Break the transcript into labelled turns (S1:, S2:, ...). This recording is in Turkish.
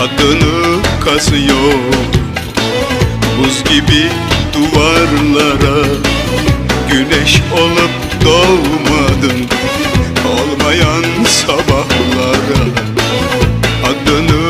S1: adını kazıyor. Buz gibi duvarlara Güneş olup doğmadın